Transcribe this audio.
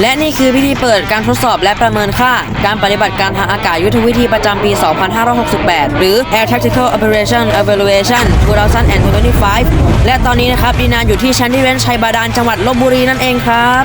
และนี่คือพิธีเปิดการทดสอบและประเมินค่า การปฏิบัติการทางอากาศยุทธวิธีประจำปี 2568 หรือ Air Tactical Operation Evaluation 2025 และตอนนี้นะครับดีนานอยู่ที่ชั้นที่เว้นชัยบาดาลจังหวัดลบบุรีนั่นเองครับ